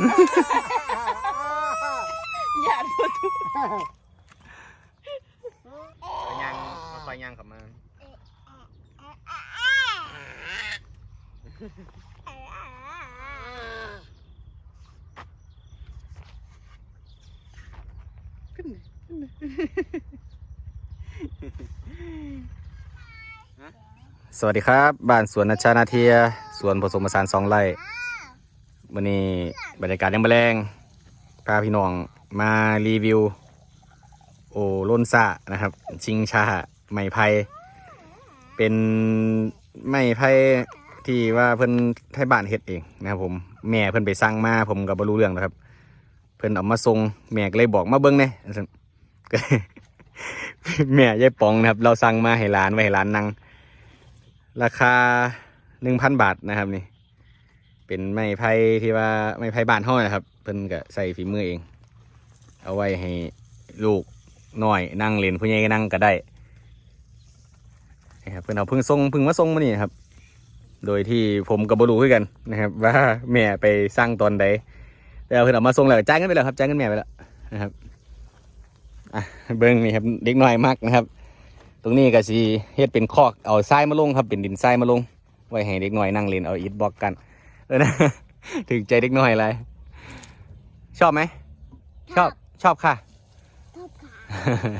ย่าดทุกไปยังเอาไปยังกลับมาสวัสดีครับ บ้านสวนนัชชานาเทีย สวนผสมผสานสองไร่ วันนี้บรรยากาศยังแมลงพาพี่น้องมารีวิว โอโลนซ่านะครับ ชิงชาไม้ไผ่เป็นไม้ไผ่ที่ว่าเพิ่นไทยบ้านเฮ็ดเองนะครับผมแม่เพิ่นไปสั่งมาผมก็บ่รู้เรื่องนะครับ เพิ่นเอามาส่งแม่ก็เลยบอกมาเบิ่งแหน่ก็แม่ยายปองนะครับ เราสั่งมาให้ร้านไว้ให้ร้านนั่งราคาหนึ่งพันบาทนะครับนี่ เป็นไม้ไผ่ที่ว่าไม้ไผ่บ้านห้อยนะครับ เพิ่นก็ใส่ฝีมือเอง เอาไว้ให้ลูกน้อยนั่งเล่นผู้ใหญ่ก็นั่งก็ได้นะครับเพิ่นเอาเพิ่งส่งเพิ่งมาส่งมานี่ครับ โดยที่ผมกับบรูคือกันนะครับ ว่าแม่ไปสร้างตอนใดแต่เพิ่นเอามาส่งแล้วจ่ายเงินไปแล้วครับจ่ายเงินแม่ไปแล้วนะครับอะเบิ้งนี่ครับเด็กน้อยมากนะครับ ตรงนี้ก็สิเฮ็ดเป็นคอกเอาทรายมาลงครับเป็นดินทรายมาลง ไว้ให้เด็กน้อยนั่งเล่นเอาอิฐบล็อกกัน เออนะถึงใจเด็กน้อยอะไรชอบไหม ชอบ ชอบค่ะ ชอบขา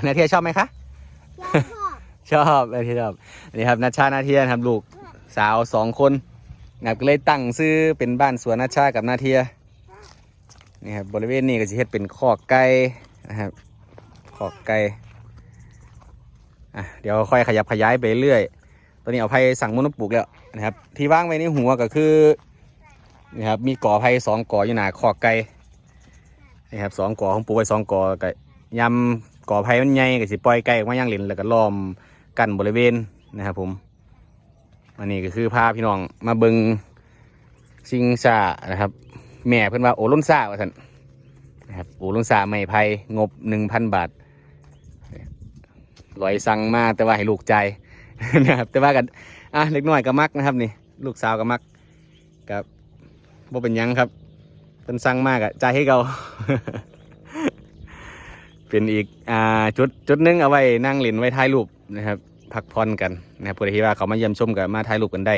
นาเทียชอบไหมคะชอบชอบชอบนาเทียชอบ นี่ครับนัชชานาเทียนะครับลูกสาวสองคนนะครับก็เลยตั้งซื้อเป็นบ้านสวนนัชชากับนาเทีย นี่ครับบริเวณนี้ก็จะเฮ็ดเป็นคอกไก่นะครับคอกไก่ อะเดี๋ยวค่อยขยับขยายไปเรื่อย ตอนนี้เอาไผ่สั่งมุนปลูกแล้วนะครับ ที่ว่างไว้ในหัวก็คือ นี่ครับมีก่อไผ่สองก่ออยู่หนาคอกไก่นี่ครับสองก่อของปูไว้สองก่อก็ยำก่อไผ่มันใหญ่ก็สิปล่อยไก่ออกมาย่างเหลินแล้วก็ล้อมกันบริเวณนะครับ ผมอันนี้ก็คือพาพี่น้องมาเบิงซิงซานะครับ แม่เพิ่อนว่าโอลุนซาว่าท่านนะครับโอลุนซาไม่ไพ่งบหนึ่งพันบาทลอยสั่งมาแต่ว่าให้ลูกใจนะครับแต่ว่ากันอะเล็กน้อยก็มักนะครับนี่ลูกสาวก็มักกับ บ่เป็นยังครับเพิ่นสั่งมากอะจ่ายให้เขา เป็นอีกอ่าจุดจุดหนึงเอาไว้นั่งเล่นไว้ถ่ายรูปนะครับพักผ่อนกันนะครับผู้ใดที่ว่าเขามาเยี่ยมชมกับมาถ่ายรูปกันได้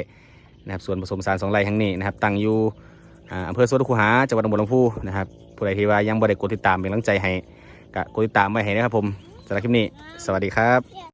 นะครับส่วนผสมสารสองไร่ทั้งนี้นะครับตั้งอยู่อ่าอำเภอสวนคูหาจังหวัดหนองบัวลำพูนะครับผู้ใดที่ว่ายังบ่ได้กดติดตามเป็นกำลังใจให้ก็กดติดตามไว้ให้นะครับผมสำหรับคลิปนี้ สวัสดีครับ